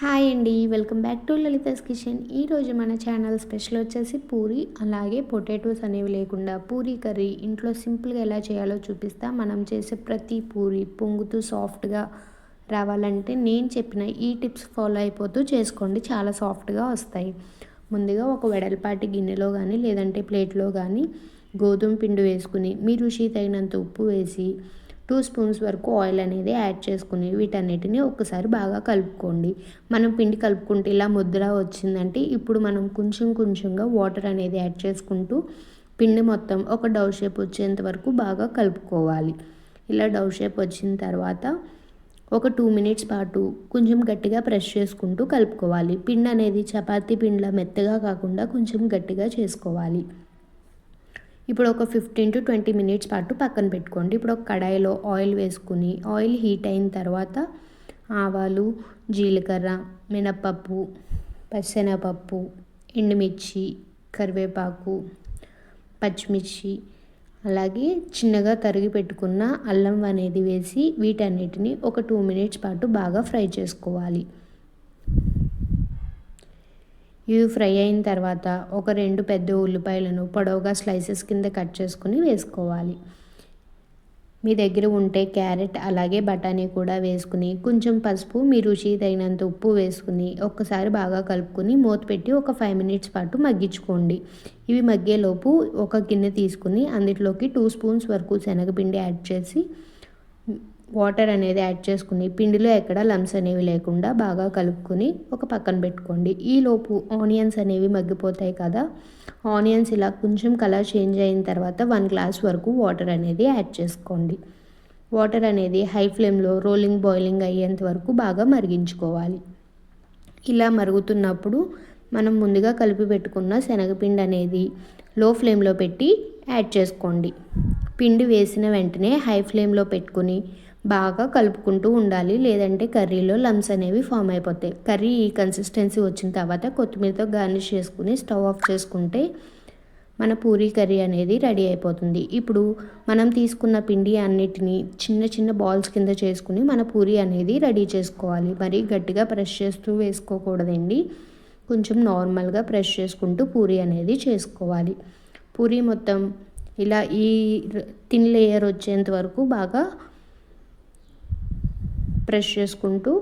Hi అండి welcome back to Lalitha's kitchen. ఈరోజు మన ఛానల్ స్పెషల్ వచ్చేసి పూరి అలాగే పొటాటోస్ అనేవి లేకుండా పూరి కర్రీ ఇంట్లో సింపుల్గా ఎలా చేయాలో చూపిస్తా. మనం చేసే ప్రతి పూరి పొంగుతూ సాఫ్ట్గా రావాలంటే నేను చెప్పిన ఈ టిప్స్ ఫాలో అయిపోతూ చేసుకోండి చాలా సాఫ్ట్గా వస్తాయి. ముందుగా ఒక వెడల్పాటి గిన్నెలో కానీ లేదంటే ప్లేట్లో కానీ గోధుమ పిండి వేసుకుని మీ రుచి తగినంత ఉప్పు వేసి టూ స్పూన్స్ వరకు ఆయిల్ అనేది యాడ్ చేసుకుని వీటన్నిటిని ఒక్కసారి బాగా కలుపుకోండి. మనం పిండి కలుపుకుంటే ఇలా ముద్ర వచ్చిందంటే ఇప్పుడు మనం కొంచెం కొంచెంగా వాటర్ అనేది యాడ్ చేసుకుంటూ పిండి మొత్తం ఒక డౌ షేప్ వచ్చేంత వరకు బాగా కలుపుకోవాలి. ఇలా డౌ షేప్ వచ్చిన తర్వాత ఒక టూ మినిట్స్ పాటు కొంచెం గట్టిగా ప్రెస్ చేసుకుంటూ కలుపుకోవాలి. పిండి అనేది చపాతీ పిండిలా మెత్తగా కాకుండా కొంచెం గట్టిగా చేసుకోవాలి. ఇప్పుడు ఒక ఫిఫ్టీన్ టు ట్వంటీ మినిట్స్ పాటు పక్కన పెట్టుకోండి. ఇప్పుడు ఒక కడాయిలో ఆయిల్ వేసుకుని ఆయిల్ హీట్ అయిన తర్వాత ఆవాలు జీలకర్ర మినప్పప్పు పచ్చెనగపప్పు ఎండుమిర్చి కరివేపాకు పచ్చిమిర్చి అలాగే చిన్నగా తరిగి పెట్టుకున్న అల్లం అనేది వేసి వీటన్నిటిని ఒక టూ మినిట్స్ పాటు బాగా ఫ్రై చేసుకోవాలి. ఇవి ఫ్రై అయిన తర్వాత ఒక రెండు పెద్ద ఉల్లిపాయలను పొడవుగా స్లైసెస్ కింద కట్ చేసుకుని వేసుకోవాలి. మీ దగ్గర ఉంటే క్యారెట్ అలాగే బఠానీ కూడా వేసుకుని కొంచెం పసుపు మీ రుచి తగినంత ఉప్పు వేసుకుని ఒక్కసారి బాగా కలుపుకొని మూత పెట్టి ఒక ఫైవ్ మినిట్స్ పాటు మగ్గించుకోండి. ఇవి మగ్గేలోపు ఒక గిన్నె తీసుకుని అందులోకి టూ స్పూన్స్ వరకు శనగపిండి యాడ్ చేసి వాటర్ అనేది యాడ్ చేసుకుని పిండిలో ఎక్కడ లమ్స్ అనేవి లేకుండా బాగా కలుపుకొని ఒక పక్కన పెట్టుకోండి. ఈలోపు ఆనియన్స్ అనేవి మగ్గిపోతాయి కదా ఆనియన్స్ ఇలా కొంచెం కలర్ చేంజ్ అయిన తర్వాత వన్ గ్లాస్ వరకు వాటర్ అనేది యాడ్ చేసుకోండి. వాటర్ అనేది హై ఫ్లేమ్లో రోలింగ్ బాయిలింగ్ అయ్యేంత వరకు బాగా మరిగించుకోవాలి. ఇలా మరుగుతున్నప్పుడు మనం ముందుగా కలిపి పెట్టుకున్న శనగపిండి అనేది లో ఫ్లేమ్లో పెట్టి యాడ్ చేసుకోండి. పిండి వేసిన వెంటనే హై ఫ్లేమ్లో పెట్టుకుని బాగా కలుపుకుంటూ ఉండాలి. లేదంటే కర్రీలో లమ్స్ అనేవి ఫామ్ అయిపోతాయి. కర్రీ ఈ కన్సిస్టెన్సీ వచ్చిన తర్వాత కొత్తిమీరతో గార్నిష్ చేసుకుని స్టవ్ ఆఫ్ చేసుకుంటే మన పూరీ కర్రీ అనేది రెడీ అయిపోతుంది. ఇప్పుడు మనం తీసుకున్న పిండి అన్నిటినీ చిన్న చిన్న బాల్స్ కింద చేసుకుని మన పూరి అనేది రెడీ చేసుకోవాలి. మరి గట్టిగా ప్రెస్ చేస్తూ వేసుకోకూడదండి. కొంచెం నార్మల్గా ప్రెస్ చేసుకుంటూ పూరి అనేది చేసుకోవాలి. పూరి మొత్తం ఇలా ఈ తిన్ లేయర్ వచ్చేంత వరకు బాగా ప్రెస్ చేసుకుంటూ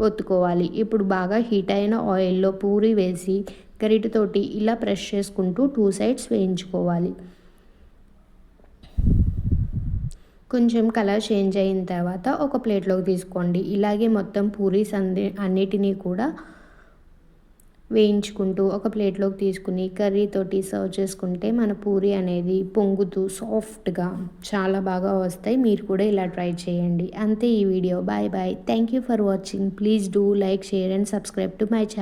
ఒత్తుకోవాలి. ఇప్పుడు బాగా హీట్ అయిన ఆయిల్లో పూరి వేసి గరిటతోటి ఇలా ప్రెస్ చేసుకుంటూ టూ సైడ్స్ వేయించుకోవాలి. కొంచెం కలర్ చేంజ్ అయిన తర్వాత ఒక ప్లేట్లోకి తీసుకోండి. ఇలాగే మొత్తం పూరీస్ అంది అన్నిటినీ కూడా వేయించుకుంటూ ఒక ప్లేట్లోకి తీసుకుని కర్రీతోటి సర్వ్ చేసుకుంటే మన పూరి అనేది పొంగుతూ సాఫ్ట్గా చాలా బాగా వస్తాయి. మీరు కూడా ఇలా ట్రై చేయండి. అంతే ఈ video. Bye bye. Thank you for watching. Please do like share and subscribe to my channel